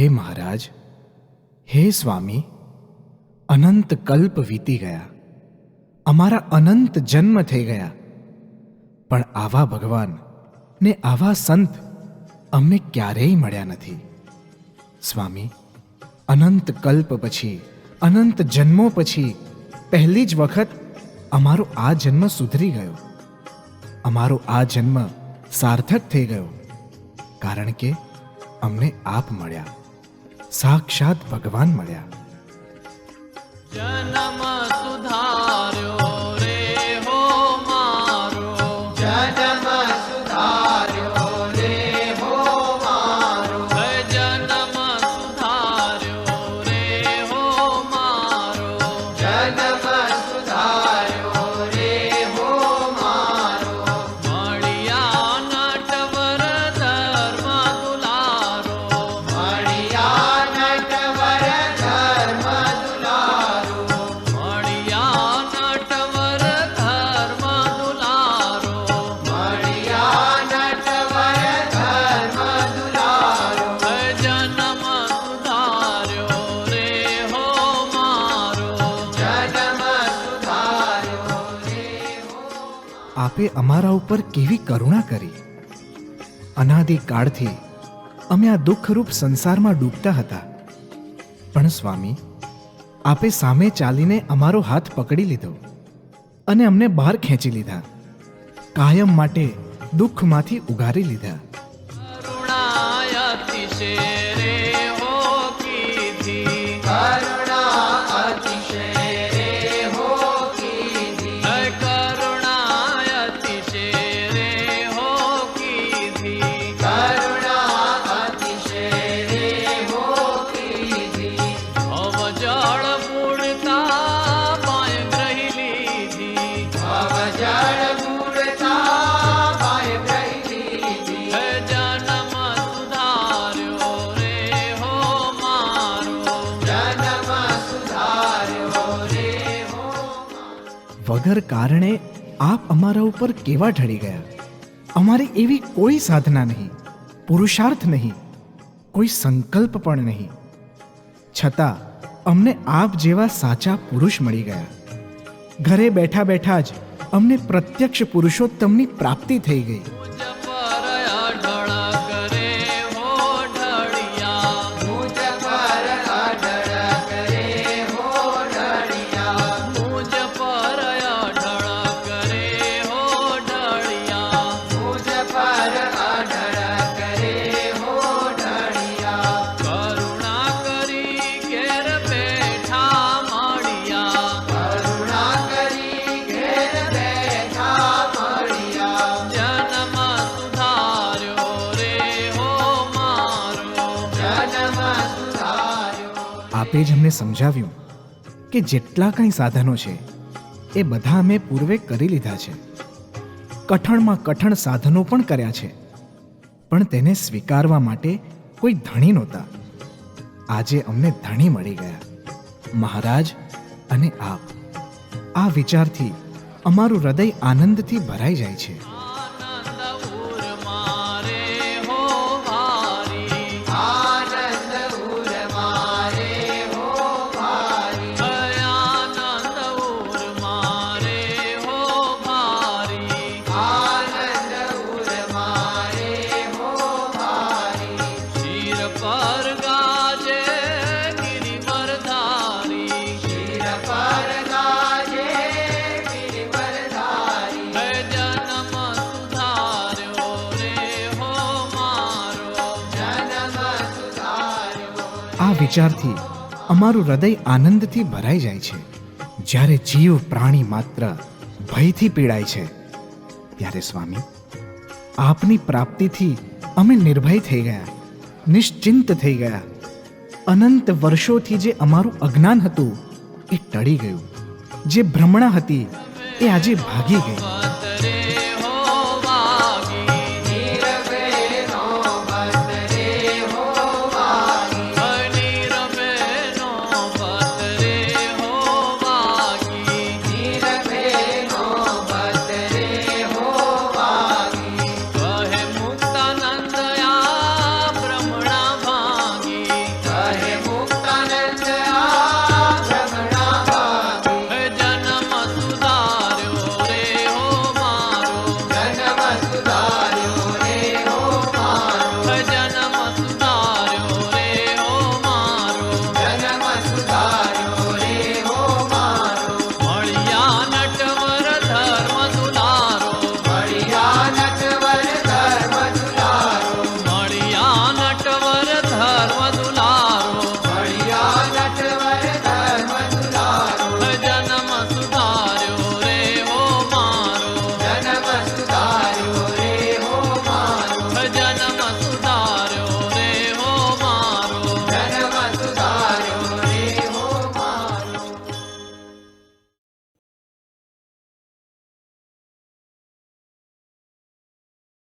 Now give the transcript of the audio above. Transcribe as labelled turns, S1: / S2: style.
S1: હે મહારાજ હે સ્વામી અનંત કલ્પ વીતી ગયા અમારા અનંત જન્મ થઈ ગયા પણ આવા ભગવાન ને આવા સંત અમને ક્યારેય મળ્યા નથી સ્વામી અનંત કલ્પ પછી અનંત જન્મો પછી પહેલી જ વખત અમારો આ જન્મ સુધરી ગયો અમારો આ જન્મ સાર્થક થઈ ગયો કારણ કે અમને આપ મળ્યા સાક્ષાત ભગવાન મળ્યા. આપે અમારા ઉપર કેવી કરુણા કરી? અનાદિ કાળથી અમે આ દુઃખરૂપ સંસારમાં ડૂબતા હતા. પણ સ્વામી, આપે સામે ચાલીને અમારો હાથ પકડી લીધો અને અમને બહાર ખેંચી લીધા. કાયમ માટે દુઃખમાંથી ઉગારી લીધા. વગર કારણે આપ અમારા ઉપર કેવા ઢળી ગયા? અમારી એવી કોઈ સાધના નહીં, પુરુષાર્થ નહીં, કોઈ સંકલ્પ પણ નહીં. છતાં, અમને આપ જેવા સાચા પુરુષ મળી ગયા. ઘરે બેઠા બેઠા જ અમને પ્રત્યક્ષ પુરુષોત્તમની પ્રાપ્તિ થઈ ગઈ. આપે જ અમને સમજાવ્યું કે જેટલા કંઈ સાધનો છે, એ બધા અમે પૂર્વે કરી લીધા છે. કઠણમાં કઠણ સાધનો પણ કર્યા છે, પણ તેને સ્વીકારવા માટે કોઈ ધણી નહોતા. આજે અમને ધણી મળી ગયા. મહારાજ અને આપ. આ વિચારથી અમારું હૃદય આનંદથી ભરાઈ જાય છે. વિચારથી અમારું હૃદય આનંદથી ભરાઈ જાય છે. જ્યારે જીવ પ્રાણી માત્ર ભયથી પીડાય છે. ત્યારે સ્વામી, આપની પ્રાપ્તિથી અમે નિર્ભય થઈ ગયા, નિશ્ચિંત થઈ ગયા. અનંત વર્ષોથી જે અમારું અજ્ઞાન હતું, એ ટળી ગયું. જે ભ્રમણા હતી, એ આજે ભાગી ગઈ.